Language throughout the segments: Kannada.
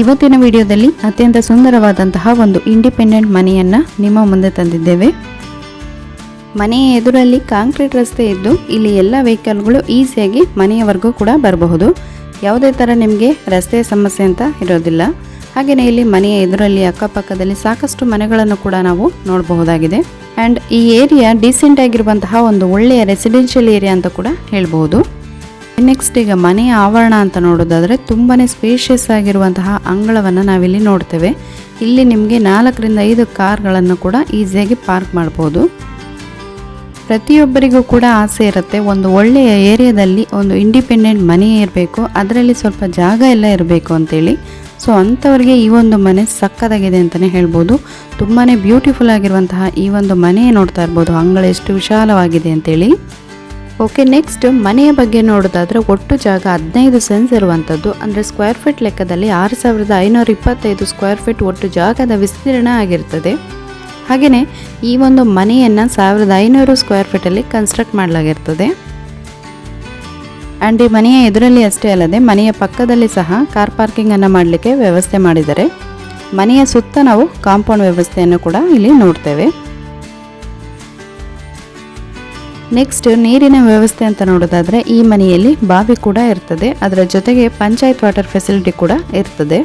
ಇವತ್ತಿನ ವಿಡಿಯೋದಲ್ಲಿ ಅತ್ಯಂತ ಸುಂದರವಾದಂತಹ ಒಂದು ಇಂಡಿಪೆಂಡೆಂಟ್ ಮನೆಯನ್ನ ನಿಮ್ಮ ಮುಂದೆ ತಂದಿದ್ದೇವೆ. ಮನೆಯ ಎದುರಲ್ಲಿ ಕಾಂಕ್ರೀಟ್ ರಸ್ತೆ ಇದ್ದು, ಇಲ್ಲಿ ಎಲ್ಲ ವೆಹಿಕಲ್ಗಳು ಈಸಿಯಾಗಿ ಮನೆಯವರೆಗೂ ಕೂಡ ಬರಬಹುದು. ಯಾವುದೇ ಥರ ನಿಮಗೆ ರಸ್ತೆಯ ಸಮಸ್ಯೆ ಅಂತ ಇರೋದಿಲ್ಲ. ಹಾಗೆಯೇ ಇಲ್ಲಿ ಮನೆಯ ಎದುರಲ್ಲಿ ಅಕ್ಕಪಕ್ಕದಲ್ಲಿ ಸಾಕಷ್ಟು ಮನೆಗಳನ್ನು ಕೂಡ ನಾವು ನೋಡಬಹುದಾಗಿದೆ. ಆ್ಯಂಡ್ ಈ ಏರಿಯಾ ಡೀಸೆಂಟ್ ಆಗಿರುವಂತಹ ಒಂದು ಒಳ್ಳೆಯ ರೆಸಿಡೆನ್ಷಿಯಲ್ ಏರಿಯಾ ಅಂತ ಕೂಡ ಹೇಳ್ಬಹುದು. ನೆಕ್ಸ್ಟ್ ಈಗ ಮನೆಯ ಆವರಣ ಅಂತ ನೋಡೋದಾದರೆ ತುಂಬಾ ಸ್ಪೇಷಿಯಸ್ ಆಗಿರುವಂತಹ ಅಂಗಳವನ್ನು ನಾವಿಲ್ಲಿ ನೋಡ್ತೇವೆ. ಇಲ್ಲಿ ನಿಮಗೆ ನಾಲ್ಕರಿಂದ ಐದು ಕಾರ್ಗಳನ್ನು ಕೂಡ ಈಸಿಯಾಗಿ ಪಾರ್ಕ್ ಮಾಡ್ಬೋದು. ಪ್ರತಿಯೊಬ್ಬರಿಗೂ ಕೂಡ ಆಸೆ ಇರುತ್ತೆ, ಒಂದು ಒಳ್ಳೆಯ ಏರಿಯಾದಲ್ಲಿ ಒಂದು ಇಂಡಿಪೆಂಡೆಂಟ್ ಮನೆ ಇರಬೇಕು, ಅದರಲ್ಲಿ ಸ್ವಲ್ಪ ಜಾಗ ಎಲ್ಲ ಇರಬೇಕು ಅಂತೇಳಿ. ಸೊ ಅಂಥವ್ರಿಗೆ ಈ ಒಂದು ಮನೆ ಸಕ್ಕದಾಗಿದೆ ಅಂತಲೇ ಹೇಳ್ಬೋದು. ತುಂಬಾ ಬ್ಯೂಟಿಫುಲ್ ಆಗಿರುವಂತಹ ಈ ಒಂದು ಮನೆ ನೋಡ್ತಾ ಇರ್ಬೋದು, ಅಂಗಳ ಎಷ್ಟು ವಿಶಾಲವಾಗಿದೆ ಅಂತೇಳಿ. ಓಕೆ ನೆಕ್ಸ್ಟ್ ಮನೆಯ ಬಗ್ಗೆ ನೋಡೋದಾದ್ರೆ ಒಟ್ಟು ಜಾಗ ಹದಿನೈದು ಸೆನ್ಸ್ ಇರುವಂಥದ್ದು. ಅಂದರೆ ಸ್ಕ್ವೇರ್ ಫೀಟ್ ಲೆಕ್ಕದಲ್ಲಿ ಆರು ಸಾವಿರದ ಐನೂರ ಇಪ್ಪತ್ತೈದು ಸ್ಕ್ವೇರ್ ಫೀಟ್ ಒಟ್ಟು ಜಾಗದ ವಿಸ್ತೀರ್ಣ ಆಗಿರ್ತದೆ. ಹಾಗೆಯೇ ಈ ಒಂದು ಮನೆಯನ್ನು ಸಾವಿರದ ಐನೂರು ಸ್ಕ್ವೇರ್ ಫೀಟಲ್ಲಿ ಕನ್ಸ್ಟ್ರಕ್ಟ್ ಮಾಡಲಾಗಿರ್ತದೆ. ಆ್ಯಂಡ್ ಈ ಮನೆಯ ಎದುರಲ್ಲಿ ಅಷ್ಟೇ ಅಲ್ಲದೆ ಮನೆಯ ಪಕ್ಕದಲ್ಲಿ ಸಹ ಕಾರ್ ಪಾರ್ಕಿಂಗನ್ನು ಮಾಡಲಿಕ್ಕೆ ವ್ಯವಸ್ಥೆ ಮಾಡಿದ್ದಾರೆ. ಮನೆಯ ಸುತ್ತ ನಾವು ಕಾಂಪೌಂಡ್ ವ್ಯವಸ್ಥೆಯನ್ನು ಕೂಡ ಇಲ್ಲಿ ನೋಡ್ತೇವೆ. ನೆಕ್ಸ್ಟ್ ನೀರಿನ ವ್ಯವಸ್ಥೆ ಅಂತ ನೋಡೋದಾದ್ರೆ ಈ ಮನೆಯಲ್ಲಿ ಬಾವಿ ಕೂಡ ಇರ್ತದೆ. ಅದರ ಜೊತೆಗೆ ಪಂಚಾಯತ್ ವಾಟರ್ ಫೆಸಿಲಿಟಿ ಕೂಡ ಇರ್ತದೆ.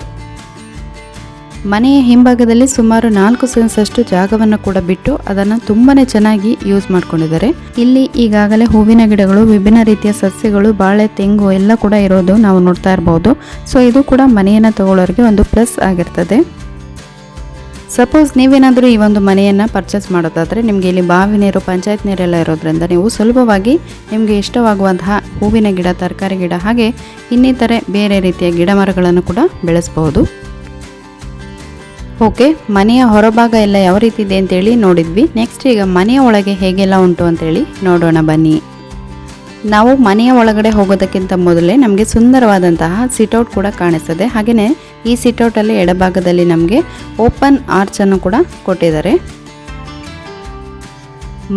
ಮನೆಯ ಹಿಂಭಾಗದಲ್ಲಿ ಸುಮಾರು ನಾಲ್ಕು ಸೆನ್ಸ್ ಅಷ್ಟು ಜಾಗವನ್ನು ಕೂಡ ಬಿಟ್ಟು ಅದನ್ನು ತುಂಬಾನೇ ಚೆನ್ನಾಗಿ ಯೂಸ್ ಮಾಡ್ಕೊಂಡಿದ್ದಾರೆ. ಇಲ್ಲಿ ಈಗಾಗಲೇ ಹೂವಿನ ಗಿಡಗಳು, ವಿಭಿನ್ನ ರೀತಿಯ ಸಸ್ಯಗಳು, ಬಾಳೆ, ತೆಂಗು ಎಲ್ಲ ಕೂಡ ಇರೋದು ನಾವು ನೋಡ್ತಾ ಇರಬಹುದು ಸೊ ಇದು ಕೂಡ ಮನೆಯನ್ನು ತಗೊಳ್ಳೋರಿಗೆ ಒಂದು ಪ್ಲಸ್ ಆಗಿರ್ತದೆ. ಸಪೋಸ್ ನೀವೇನಾದರೂ ಈ ಒಂದು ಮನೆಯನ್ನು ಪರ್ಚೇಸ್ ಮಾಡೋದಾದರೆ ನಿಮಗೆ ಇಲ್ಲಿ ಬಾವಿ ನೀರು, ಪಂಚಾಯತ್ ನೀರೆಲ್ಲ ಇರೋದ್ರಿಂದ ನೀವು ಸುಲಭವಾಗಿ ನಿಮಗೆ ಇಷ್ಟವಾಗುವಂತಹ ಹೂವಿನ ಗಿಡ, ತರಕಾರಿ ಗಿಡ ಹಾಗೆ ಇನ್ನಿತರೆ ಬೇರೆ ರೀತಿಯ ಗಿಡ ಮರಗಳನ್ನು ಕೂಡ ಬೆಳೆಸಬಹುದು. ಓಕೆ ಮನೆಯ ಹೊರಭಾಗ ಎಲ್ಲ ಯಾವ ರೀತಿ ಇದೆ ಅಂತೇಳಿ ನೋಡಿದ್ವಿ. ನೆಕ್ಸ್ಟ್ ಈಗ ಮನೆಯ ಒಳಗೆ ಹೇಗೆಲ್ಲ ಉಂಟು ಅಂತೇಳಿ ನೋಡೋಣ ಬನ್ನಿ. ನಾವು ಮನೆಯ ಒಳಗಡೆ ಹೋಗೋದಕ್ಕಿಂತ ಮೊದಲೇ ನಮಗೆ ಸುಂದರವಾದಂತಹ ಸಿಟೌಟ್ ಕೂಡ ಕಾಣಿಸ್ತದೆ. ಹಾಗೆಯೇ ಈ ಸಿಟೌಟಲ್ಲಿ ಎಡಭಾಗದಲ್ಲಿ ನಮಗೆ ಓಪನ್ ಆರ್ಚನ್ನು ಕೂಡ ಕೊಟ್ಟಿದ್ದಾರೆ.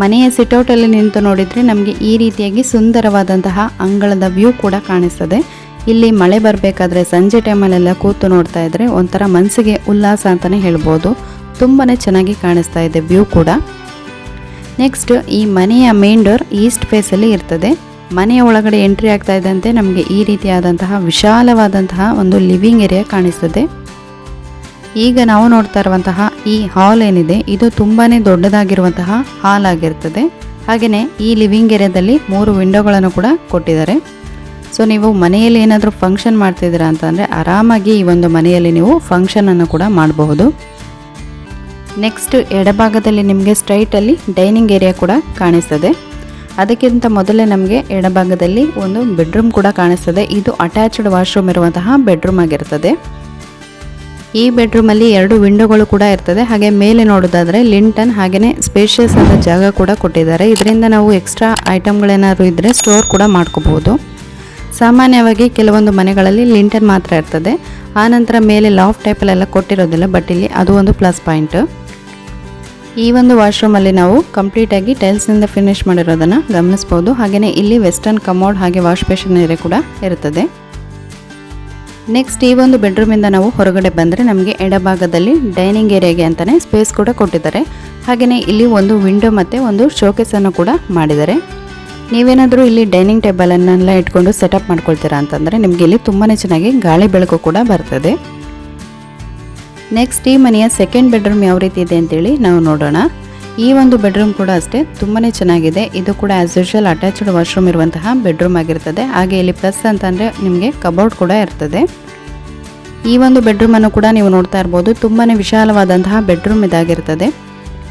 ಮನೆಯ ಸಿಟೌಟಲ್ಲಿ ನಿಂತು ನೋಡಿದರೆ ನಮಗೆ ಈ ರೀತಿಯಾಗಿ ಸುಂದರವಾದಂತಹ ಅಂಗಳದ ವ್ಯೂ ಕೂಡ ಕಾಣಿಸ್ತದೆ. ಇಲ್ಲಿ ಮಳೆ ಬರಬೇಕಾದ್ರೆ ಸಂಜೆ ಟೈಮಲ್ಲೆಲ್ಲ ಕೂತು ನೋಡ್ತಾ ಇದ್ದರೆ ಒಂಥರ ಮನಸ್ಸಿಗೆ ಉಲ್ಲಾಸ ಅಂತಲೇ ಹೇಳ್ಬೋದು. ತುಂಬಾ ಚೆನ್ನಾಗಿ ಕಾಣಿಸ್ತಾ ಇದೆ ವ್ಯೂ ಕೂಡ. ನೆಕ್ಸ್ಟ್ ಈ ಮನೆಯ ಮೇನ್ ಡೋರ್ ಈಸ್ಟ್ ಫೇಸಲ್ಲಿ ಇರ್ತದೆ. ಮನೆಯ ಒಳಗಡೆ ಎಂಟ್ರಿ ಆಗ್ತಾ ಇದ್ದಂತೆ ನಮಗೆ ಈ ರೀತಿಯಾದಂತಹ ವಿಶಾಲವಾದಂತಹ ಒಂದು ಲಿವಿಂಗ್ ಏರಿಯಾ ಕಾಣಿಸ್ತದೆ. ಈಗ ನಾವು ನೋಡ್ತಾ ಇರುವಂತಹ ಈ ಹಾಲ್ ಏನಿದೆ, ಇದು ತುಂಬಾ ದೊಡ್ಡದಾಗಿರುವಂತಹ ಹಾಲ್ ಆಗಿರ್ತದೆ. ಹಾಗೆಯೇ ಈ ಲಿವಿಂಗ್ ಏರಿಯಾದಲ್ಲಿ ಮೂರು ವಿಂಡೋಗಳನ್ನು ಕೂಡ ಕೊಟ್ಟಿದ್ದಾರೆ. ಸೊ, ನೀವು ಮನೆಯಲ್ಲಿ ಏನಾದರೂ ಫಂಕ್ಷನ್ ಮಾಡ್ತಿದ್ದೀರಾ ಅಂತಂದರೆ ಆರಾಮಾಗಿ ಈ ಒಂದು ಮನೆಯಲ್ಲಿ ನೀವು ಫಂಕ್ಷನನ್ನು ಕೂಡ ಮಾಡಬಹುದು. ನೆಕ್ಸ್ಟ್ ಎಡಭಾಗದಲ್ಲಿ ನಿಮಗೆ ಸ್ಟ್ರೈಟಲ್ಲಿ ಡೈನಿಂಗ್ ಏರಿಯಾ ಕೂಡ ಕಾಣಿಸ್ತದೆ. ಅದಕ್ಕಿಂತ ಮೊದಲೇ ನಮಗೆ ಎಡಭಾಗದಲ್ಲಿ ಒಂದು ಬೆಡ್ರೂಮ್ ಕೂಡ ಕಾಣಿಸ್ತದೆ. ಇದು ಅಟ್ಯಾಚ್ಡ್ ವಾಶ್ರೂಮ್ ಇರುವಂತಹ ಬೆಡ್ರೂಮ್ ಆಗಿರ್ತದೆ. ಈ ಬೆಡ್ರೂಮಲ್ಲಿ ಎರಡು ವಿಂಡೋಗಳು ಕೂಡ ಇರ್ತದೆ. ಹಾಗೆ ಮೇಲೆ ನೋಡೋದಾದರೆ ಲಿಂಟನ್ ಹಾಗೆಯೇ ಸ್ಪೇಷಿಯಸ್ ಆದ ಜಾಗ ಕೂಡ ಕೊಟ್ಟಿದ್ದಾರೆ. ಇದರಿಂದ ನಾವು ಎಕ್ಸ್ಟ್ರಾ ಐಟಮ್ಗಳೇನಾದ್ರು ಇದ್ದರೆ ಸ್ಟೋರ್ ಕೂಡ ಮಾಡ್ಕೋಬಹುದು. ಸಾಮಾನ್ಯವಾಗಿ ಕೆಲವೊಂದು ಮನೆಗಳಲ್ಲಿ ಲಿಂಟನ್ ಮಾತ್ರ ಇರ್ತದೆ. ಆನಂತರ ಮೇಲೆ ಲಾಫ್ ಟೈಪಲ್ಲೆಲ್ಲ ಕೊಟ್ಟಿರೋದಿಲ್ಲ, ಬಟ್ ಇಲ್ಲಿ ಅದು ಒಂದು ಪ್ಲಸ್ ಪಾಯಿಂಟ್. ಈ ಒಂದು ವಾಶ್ರೂಮಲ್ಲಿ ನಾವು ಕಂಪ್ಲೀಟ್ ಆಗಿ ಟೈಲ್ಸ್ನಿಂದ ಫಿನಿಶ್ ಮಾಡಿರೋದನ್ನ ಗಮನಿಸ್ಬೋದು. ಹಾಗೆಯೇ ಇಲ್ಲಿ ವೆಸ್ಟರ್ನ್ ಕಮೋಡ್ ಹಾಗೆ ವಾಶ್ ಬೇಷನ್ ಏರಿಯಾ ಕೂಡ ಇರುತ್ತದೆ. ನೆಕ್ಸ್ಟ್ ಈ ಒಂದು ಬೆಡ್ರೂಮಿಂದ ನಾವು ಹೊರಗಡೆ ಬಂದರೆ ನಮಗೆ ಎಡಭಾಗದಲ್ಲಿ ಡೈನಿಂಗ್ ಏರಿಯಾಗೆ ಅಂತಾನೆ ಸ್ಪೇಸ್ ಕೂಡ ಕೊಟ್ಟಿದ್ದಾರೆ. ಹಾಗೆಯೇ ಇಲ್ಲಿ ಒಂದು ವಿಂಡೋ ಮತ್ತು ಒಂದು ಶೋಕೇಸನ್ನು ಕೂಡ ಮಾಡಿದ್ದಾರೆ. ನೀವೇನಾದರೂ ಇಲ್ಲಿ ಡೈನಿಂಗ್ ಟೇಬಲನ್ನೆಲ್ಲ ಇಟ್ಕೊಂಡು ಸೆಟಪ್ ಮಾಡ್ಕೊಳ್ತೀರಾ ಅಂತಂದರೆ ನಿಮಗೆ ಇಲ್ಲಿ ತುಂಬಾ ಚೆನ್ನಾಗಿ ಗಾಳಿ ಬೆಳಕು ಕೂಡ ಬರ್ತದೆ. ನೆಕ್ಸ್ಟ್ ಈ ಮನೆಯ ಸೆಕೆಂಡ್ ಬೆಡ್ರೂಮ್ ಯಾವ ರೀತಿ ಇದೆ ಅಂತೇಳಿ ನಾವು ನೋಡೋಣ. ಈ ಒಂದು ಬೆಡ್ರೂಮ್ ಕೂಡ ಅಷ್ಟೇ ತುಂಬಾ ಚೆನ್ನಾಗಿದೆ. ಇದು ಕೂಡ ಆ್ಯಸ್ ಯೂಶುವಲ್ ಅಟ್ಯಾಚ್ಡ್ ವಾಶ್ರೂಮ್ ಇರುವಂತಹ ಬೆಡ್ರೂಮ್ ಆಗಿರ್ತದೆ. ಹಾಗೆ ಇಲ್ಲಿ ಪ್ಲಸ್ ಅಂತಂದರೆ ನಿಮಗೆ ಕಬೋರ್ಡ್ ಕೂಡ ಇರ್ತದೆ. ಈ ಒಂದು ಬೆಡ್ರೂಮನ್ನು ಕೂಡ ನೀವು ನೋಡ್ತಾ ಇರ್ಬೋದು. ತುಂಬಾ ವಿಶಾಲವಾದಂತಹ ಬೆಡ್ರೂಮ್ ಇದಾಗಿರ್ತದೆ.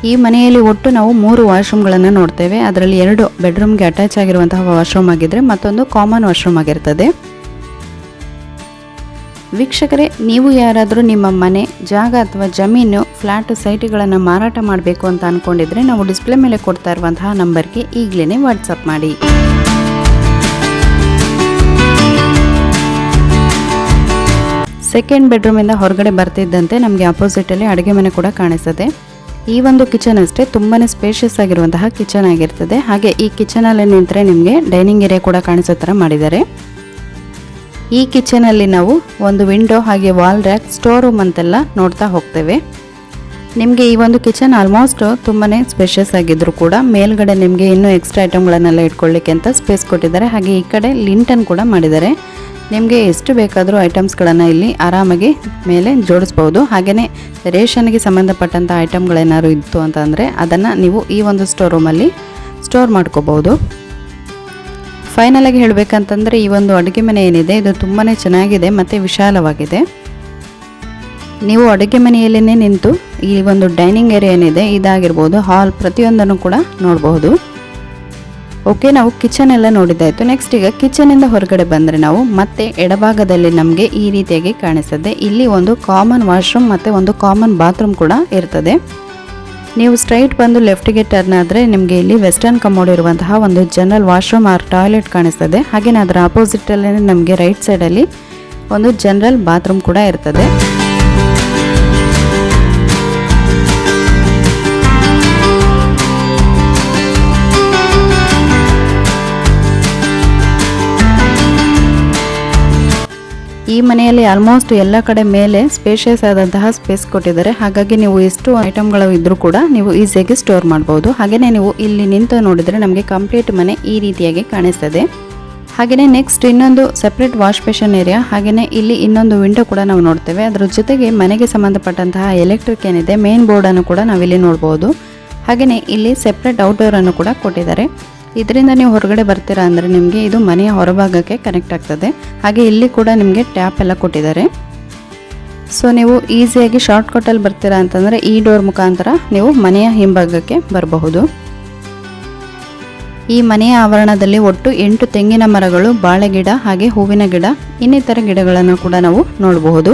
ಈ ಮನೆಯಲ್ಲಿ ಒಟ್ಟು ನಾವು ಮೂರು ವಾಶ್ರೂಮ್ಗಳನ್ನು ನೋಡ್ತೇವೆ. ಅದರಲ್ಲಿ ಎರಡು ಬೆಡ್ರೂಮ್ಗೆ ಅಟ್ಯಾಚ್ ಆಗಿರುವಂತಹ ವಾಶ್ರೂಮ್ ಆಗಿದ್ದರೆ ಮತ್ತೊಂದು ಕಾಮನ್ ವಾಶ್ರೂಮ್ ಆಗಿರ್ತದೆ. ವೀಕ್ಷಕರೇ, ನೀವು ಯಾರಾದರೂ ನಿಮ್ಮ ಮನೆ, ಜಾಗ ಅಥವಾ ಜಮೀನು ಫ್ಲ್ಯಾಟ್ ಸೈಟ್ಗಳನ್ನು ಮಾರಾಟ ಮಾಡಬೇಕು ಅಂತ ಅಂದ್ಕೊಂಡಿದ್ರೆ ನಾವು ಡಿಸ್ಪ್ಲೇ ಮೇಲೆ ಕೊಡ್ತಾ ಇರುವಂತಹ ನಂಬರ್ಗೆ ಈಗಲೇ ವಾಟ್ಸಪ್ ಮಾಡಿ. ಸೆಕೆಂಡ್ ಬೆಡ್ರೂಮಿಂದ ಹೊರಗಡೆ ಬರ್ತಿದ್ದಂತೆ ನಮಗೆ ಅಪೋಸಿಟಲ್ಲಿ ಅಡುಗೆ ಮನೆ ಕೂಡ ಕಾಣಿಸುತ್ತೆ ಈ ಒಂದು ಕಿಚನ್ ಅಷ್ಟೇ ತುಂಬಾ ಸ್ಪೇಷಿಯಸ್ ಆಗಿರುವಂತಹ ಕಿಚನ್ ಆಗಿರ್ತದೆ. ಹಾಗೆ ಈ ಕಿಚನಲ್ಲಿ ನಿಂತರೆ ನಿಮಗೆ ಡೈನಿಂಗ್ ಏರಿಯಾ ಕೂಡ ಕಾಣಿಸೋ ಥರ ಮಾಡಿದ್ದಾರೆ. ಈ ಕಿಚನಲ್ಲಿ ನಾವು ಒಂದು ವಿಂಡೋ ಹಾಗೆ ವಾಲ್ ರ್ಯಾಕ್, ಸ್ಟೋರ್ ರೂಮ್ ಅಂತೆಲ್ಲ ನೋಡ್ತಾ ಹೋಗ್ತೇವೆ. ನಿಮಗೆ ಈ ಒಂದು ಕಿಚನ್ ಆಲ್ಮೋಸ್ಟ್ ತುಂಬಾ ಸ್ಪೇಷಿಯಸ್ ಆಗಿದ್ರು ಕೂಡ. ಮೇಲ್ಗಡೆ ನಿಮಗೆ ಇನ್ನೂ ಎಕ್ಸ್ಟ್ರಾ ಐಟಮ್ಗಳನ್ನೆಲ್ಲ ಇಟ್ಕೊಳ್ಳಿಕ್ಕೆ ಅಂತ ಸ್ಪೇಸ್ ಕೊಟ್ಟಿದ್ದಾರೆ. ಹಾಗೆ ಈ ಕಡೆ ಲಿಂಟನ್ ಕೂಡ ಮಾಡಿದ್ದಾರೆ. ನಿಮಗೆ ಎಷ್ಟು ಬೇಕಾದರೂ ಐಟಮ್ಸ್ಗಳನ್ನು ಇಲ್ಲಿ ಆರಾಮಾಗಿ ಮೇಲೆ ಜೋಡಿಸ್ಬೋದು. ಹಾಗೆಯೇ ರೇಷನ್ಗೆ ಸಂಬಂಧಪಟ್ಟಂಥ ಐಟಮ್ಗಳೇನಾದ್ರು ಇತ್ತು ಅಂತಂದರೆ ಅದನ್ನು ನೀವು ಈ ಒಂದು ಸ್ಟೋರ್ ರೂಮಲ್ಲಿ ಸ್ಟೋರ್ ಮಾಡ್ಕೋಬೋದು. ಫೈನಲ್ ಆಗಿ ಹೇಳಬೇಕಂತಂದರೆ ಈ ಒಂದು ಅಡುಗೆ ಮನೆ ಏನಿದೆ, ಇದು ತುಂಬಾ ಚೆನ್ನಾಗಿದೆ, ಮತ್ತು ವಿಶಾಲವಾಗಿದೆ. ನೀವು ಅಡುಗೆ ಮನೆಯಲ್ಲೇ ನಿಂತು ಈ ಒಂದು ಡೈನಿಂಗ್ ಏರಿಯಾ ಏನಿದೆ, ಇದಾಗಿರ್ಬೋದು ಹಾಲ್ ಪ್ರತಿಯೊಂದನ್ನು ಕೂಡ ನೋಡಬಹುದು. ಓಕೆ ನಾವು ಕಿಚನ್ ಎಲ್ಲ ನೋಡಿದ್ದಾಯಿತು ನೆಕ್ಸ್ಟ್ ಈಗ ಕಿಚನಿಂದ ಹೊರಗಡೆ ಬಂದರೆ ನಾವು ಮತ್ತೆ ಎಡಭಾಗದಲ್ಲಿ ನಮಗೆ ಈ ರೀತಿಯಾಗಿ ಕಾಣಿಸುತ್ತೆ ಇಲ್ಲಿ ಒಂದು ಕಾಮನ್ ವಾಶ್ರೂಮ್ ಮತ್ತು ಒಂದು ಕಾಮನ್ ಬಾತ್ರೂಮ್ ಕೂಡ ಇರ್ತದೆ. ನೀವು ಸ್ಟ್ರೈಟ್ ಬಂದು ಲೆಫ್ಟ್ಗೆ ಟರ್ನ್ ಆದರೆ ನಿಮಗೆ ಇಲ್ಲಿ ವೆಸ್ಟರ್ನ್ ಕಮೋಡ್ ಇರುವಂತಹ ಒಂದು ಜನರಲ್ ವಾಶ್ರೂಮ್ ಆರ್ ಟಾಯ್ಲೆಟ್ ಕಾಣಿಸ್ತದೆ. ಹಾಗೆಯೇ ಅದರ ಆಪೋಸಿಟಲ್ಲೇ ನಮಗೆ ರೈಟ್ ಸೈಡಲ್ಲಿ ಒಂದು ಜನರಲ್ ಬಾತ್ರೂಮ್ ಕೂಡ ಇರ್ತದೆ. ಈ ಮನೆಯಲ್ಲಿ ಆಲ್ಮೋಸ್ಟ್ ಎಲ್ಲ ಕಡೆ ಮೇಲೆ ಸ್ಪೇಷಿಯಸ್ ಆದಂತಹ ಸ್ಪೇಸ್ ಕೊಟ್ಟಿದ್ದಾರೆ. ಹಾಗಾಗಿ ನೀವು ಎಷ್ಟು ಐಟಮ್ಗಳು ಇದ್ರೂ ಕೂಡ ನೀವು ಈಸಿಯಾಗಿ ಸ್ಟೋರ್ ಮಾಡಬಹುದು ಹಾಗೆಯೇ ನೀವು ಇಲ್ಲಿ ನಿಂತು ನೋಡಿದರೆ ನಮಗೆ ಕಂಪ್ಲೀಟ್ ಮನೆ ಈ ರೀತಿಯಾಗಿ ಕಾಣಿಸ್ತದೆ. ಹಾಗೆಯೇ ನೆಕ್ಸ್ಟ್ ಇನ್ನೊಂದು ಸೆಪ್ರೇಟ್ ವಾಶ್ ಬೇಷನ್ ಏರಿಯಾ ಹಾಗೆಯೇ ಇಲ್ಲಿ ಇನ್ನೊಂದು ವಿಂಡೋ ಕೂಡ ನಾವು ನೋಡ್ತೇವೆ. ಅದರ ಜೊತೆಗೆ ಮನೆಗೆ ಸಂಬಂಧಪಟ್ಟಂತಹ ಎಲೆಕ್ಟ್ರಿಕ್ ಏನಿದೆ ಮೇನ್ ಬೋರ್ಡನ್ನು ಕೂಡ ನಾವಿಲ್ಲಿ ನೋಡ್ಬೋದು. ಹಾಗೆಯೇ ಇಲ್ಲಿ ಸೆಪ್ರೇಟ್ ಔಟ್ಡೋರನ್ನು ಕೂಡ ಕೊಟ್ಟಿದ್ದಾರೆ. ಇದರಿಂದ ನೀವು ಹೊರಗಡೆ ಬರ್ತೀರಾ ಅಂದರೆ ನಿಮಗೆ ಇದು ಮನೆಯ ಹೊರಭಾಗಕ್ಕೆ ಕನೆಕ್ಟ್ ಆಗ್ತದೆ. ಹಾಗೆ ಇಲ್ಲಿ ಕೂಡ ನಿಮಗೆ ಟ್ಯಾಪ್ ಎಲ್ಲ ಕೊಟ್ಟಿದ್ದಾರೆ. ಸೊ ನೀವು ಈಸಿಯಾಗಿ ಶಾರ್ಟ್ಕಟಲ್ಲಿ ಬರ್ತೀರಾ ಅಂತಂದರೆ ಈ ಡೋರ್ ಮುಖಾಂತರ ನೀವು ಮನೆಯ ಹಿಂಭಾಗಕ್ಕೆ ಬರಬಹುದು. ಈ ಮನೆಯ ಆವರಣದಲ್ಲಿ ಒಟ್ಟು ಎಂಟು ತೆಂಗಿನ ಮರಗಳು ಬಾಳೆ ಗಿಡ ಹಾಗೆ ಹೂವಿನ ಗಿಡ, ಇನ್ನಿತರ ಗಿಡಗಳನ್ನು ಕೂಡ ನಾವು ನೋಡಬಹುದು.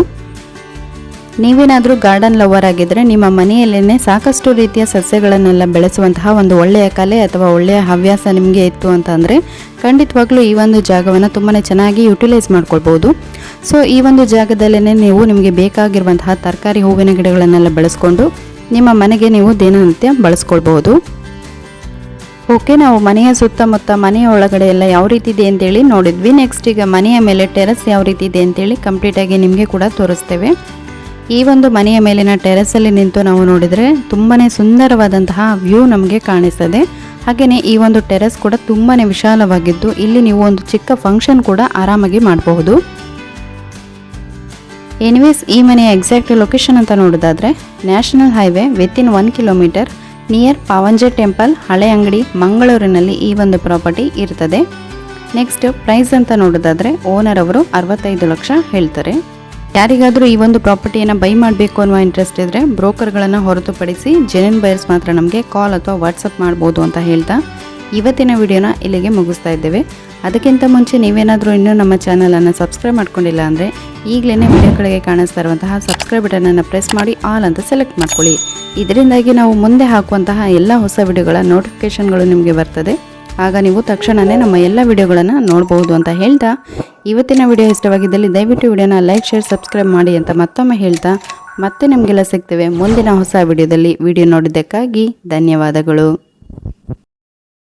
ನೀವೇನಾದರೂ ಗಾರ್ಡನ್ ಲವರ್ ಆಗಿದ್ದರೆ ನಿಮ್ಮ ಮನೆಯಲ್ಲೇ ಸಾಕಷ್ಟು ರೀತಿಯ ಸಸ್ಯಗಳನ್ನೆಲ್ಲ ಬೆಳೆಸುವಂತಹ ಒಂದು ಒಳ್ಳೆಯ ಕಲೆ ಅಥವಾ ಒಳ್ಳೆಯ ಹವ್ಯಾಸ ನಿಮಗೆ ಇತ್ತು ಅಂತಂದರೆ ಖಂಡಿತವಾಗ್ಲೂ ಈ ಒಂದು ಜಾಗವನ್ನು ತುಂಬಾ ಚೆನ್ನಾಗಿ ಯುಟಿಲೈಸ್ ಮಾಡ್ಕೊಳ್ಬೋದು. ಸೊ ಈ ಒಂದು ಜಾಗದಲ್ಲೇ ನೀವು ನಿಮಗೆ ಬೇಕಾಗಿರುವಂತಹ ತರಕಾರಿ ಹೂವಿನ ಗಿಡಗಳನ್ನೆಲ್ಲ ಬೆಳೆಸ್ಕೊಂಡು ನಿಮ್ಮ ಮನೆಗೆ ನೀವು ದಿನನಿತ್ಯ ಬಳಸ್ಕೊಳ್ಬಹುದು ಓಕೆ ನಾವು ಮನೆಯ ಸುತ್ತಮುತ್ತ ಮನೆಯ ಒಳಗಡೆ ಎಲ್ಲ ಯಾವ ರೀತಿ ಇದೆ ಅಂತೇಳಿ ನೋಡಿದ್ವಿ. ನೆಕ್ಸ್ಟ್ ಈಗ ಮನೆಯ ಮೇಲೆ ಟೆರೆಸ್ ಯಾವ ರೀತಿ ಇದೆ ಅಂತೇಳಿ ಕಂಪ್ಲೀಟಾಗಿ ನಿಮಗೆ ಕೂಡ ತೋರಿಸ್ತೇವೆ. ಈ ಒಂದು ಮನೆಯ ಮೇಲಿನ ಟೆರೆಸಲ್ಲಿ ನಿಂತು ನಾವು ನೋಡಿದರೆ ತುಂಬಾ ಸುಂದರವಾದಂತಹ ವ್ಯೂ ನಮಗೆ ಕಾಣಿಸ್ತದೆ. ಹಾಗೆಯೇ ಈ ಒಂದು ಟೆರೆಸ್ ಕೂಡ ತುಂಬಾ ವಿಶಾಲವಾಗಿದ್ದು ಇಲ್ಲಿ ನೀವು ಒಂದು ಚಿಕ್ಕ ಫಂಕ್ಷನ್ ಕೂಡ ಆರಾಮಾಗಿ ಮಾಡಬಹುದು. ಎನಿವೇಸ್, ಈ ಮನೆಯ ಎಕ್ಸಾಕ್ಟ್ ಲೊಕೇಶನ್ ಅಂತ ನೋಡೋದಾದರೆ national highway within one kilometre near Pavanje temple, Hale Angadi, ಮಂಗಳೂರಿನಲ್ಲಿ ಈ ಒಂದು ಪ್ರಾಪರ್ಟಿ ಇರ್ತದೆ. ನೆಕ್ಸ್ಟ್ ಪ್ರೈಸ್ ಅಂತ ನೋಡೋದಾದರೆ ಓನರ್ ಅವರು ಅರವತ್ತೈದು ಲಕ್ಷ ಹೇಳ್ತಾರೆ. ಯಾರಿಗಾದರೂ ಈ ಒಂದು ಪ್ರಾಪರ್ಟಿಯನ್ನು ಬೈ ಮಾಡಬೇಕು ಅನ್ನುವ ಇಂಟ್ರೆಸ್ಟ್ ಇದ್ದರೆ ಬ್ರೋಕರ್ಗಳನ್ನು ಹೊರತುಪಡಿಸಿ ಜೆನಿನ್ ಬೈರ್ಸ್ ಮಾತ್ರ ನಮಗೆ ಕಾಲ್ ಅಥವಾ ವಾಟ್ಸಪ್ ಮಾಡ್ಬೋದು ಅಂತ ಹೇಳ್ತಾ ಇವತ್ತಿನ ವಿಡಿಯೋನ ಇಲ್ಲಿಗೆ ಮುಗಿಸ್ತಾ ಇದ್ದೇವೆ. ಅದಕ್ಕಿಂತ ಮುಂಚೆ ನೀವೇನಾದರೂ ಇನ್ನೂ ನಮ್ಮ ಚಾನಲನ್ನು ಸಬ್ಸ್ಕ್ರೈಬ್ ಮಾಡ್ಕೊಂಡಿಲ್ಲ ಅಂದರೆ ಈಗಲೇ ವಿಡಿಯೋ ಕಡೆಗೆ ಕಾಣಿಸ್ತಾ ಇರುವಂತಹ ಸಬ್ಸ್ಕ್ರೈಬ್ ಬಟನನ್ನು ಪ್ರೆಸ್ ಮಾಡಿ ಆಲ್ ಅಂತ ಸೆಲೆಕ್ಟ್ ಮಾಡ್ಕೊಳ್ಳಿ. ಇದರಿಂದಾಗಿ ನಾವು ಮುಂದೆ ಹಾಕುವಂತಹ ಎಲ್ಲ ಹೊಸ ವಿಡಿಯೋಗಳ ನೋಟಿಫಿಕೇಷನ್ಗಳು ನಿಮಗೆ ಬರ್ತದೆ. ಆಗ ನೀವು ತಕ್ಷಣವೇ ನಮ್ಮ ಎಲ್ಲ ವಿಡಿಯೋಗಳನ್ನು ನೋಡಬಹುದು ಅಂತ ಹೇಳ್ತಾ. ಇವತ್ತಿನ ವಿಡಿಯೋ ಇಷ್ಟವಾಗಿದ್ದಲ್ಲಿ ದಯವಿಟ್ಟು ವಿಡಿಯೋನ ಲೈಕ್, ಶೇರ್, ಸಬ್ಸ್ಕ್ರೈಬ್ ಮಾಡಿ ಅಂತ ಮತ್ತೊಮ್ಮೆ ಹೇಳ್ತಾ. ಮತ್ತೆ ನಿಮಗೆಲ್ಲ ಸಿಗ್ತೇವೆ ಮುಂದಿನ ಹೊಸ ವಿಡಿಯೋದಲ್ಲಿ. ವಿಡಿಯೋ ನೋಡಿದ್ದಕ್ಕಾಗಿ ಧನ್ಯವಾದಗಳು.